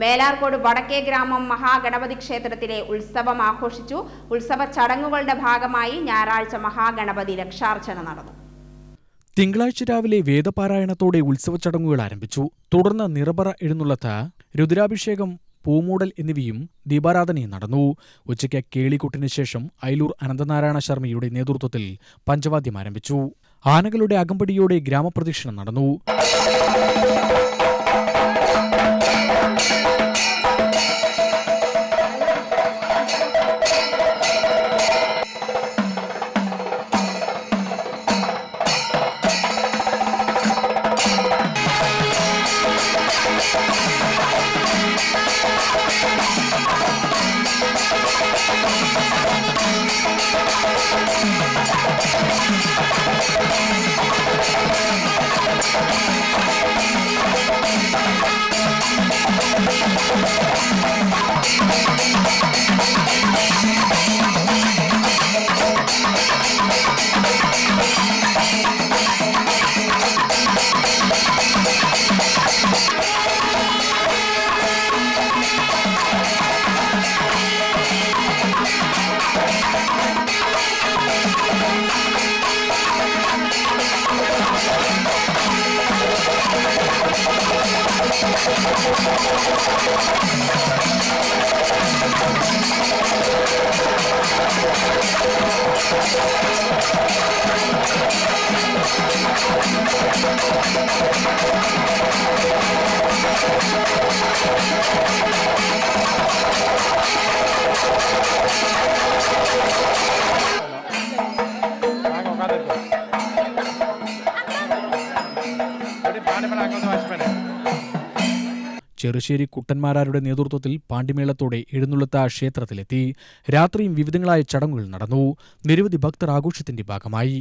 മേലാർക്കോട് വടക്കേ ഗ്രാമം മഹാഗണപതി ക്ഷേത്രത്തിലെ ഉത്സവം ആഘോഷിച്ചു. ഉത്സവ ചടങ്ങുകളുടെ ഭാഗമായി ഞായറാഴ്ച മഹാഗണപതി രക്ഷാർച്ചന നടന്നു. തിങ്കളാഴ്ച രാവിലെ വേദപാരായണത്തോടെ ഉത്സവ ചടങ്ങുകൾ ആരംഭിച്ചു. തുടർന്ന് നിറപറ എഴുന്നള്ളത്ത് രുദ്രാഭിഷേകം പൂമൂടൽ എന്നിവയും ദീപാരാധനയും നടന്നു. ഉച്ചയ്ക്ക് കേളികൊട്ടിന് ശേഷം അയലൂർ അനന്തനാരായണ ശർമ്മയുടെ നേതൃത്വത്തിൽ പഞ്ചവാദ്യം ആരംഭിച്ചു. ആനകളുടെ അകമ്പടിയോടെ ഗ്രാമപ്രദക്ഷിണം നടന്നു. পানি মানে আগে আসবে না ചെറുശ്ശേരി കുട്ടന്മാരാരുടെ നേതൃത്വത്തിൽ പാണ്ടിമേളത്തോടെ എഴുന്നള്ളത്ത ക്ഷേത്രത്തിലെത്തി. രാത്രിയും വിവിധങ്ങളായ ചടങ്ങുകൾ നടന്നു. നിരവധി ഭക്തർ ആഘോഷത്തിന്റെ ഭാഗമായി.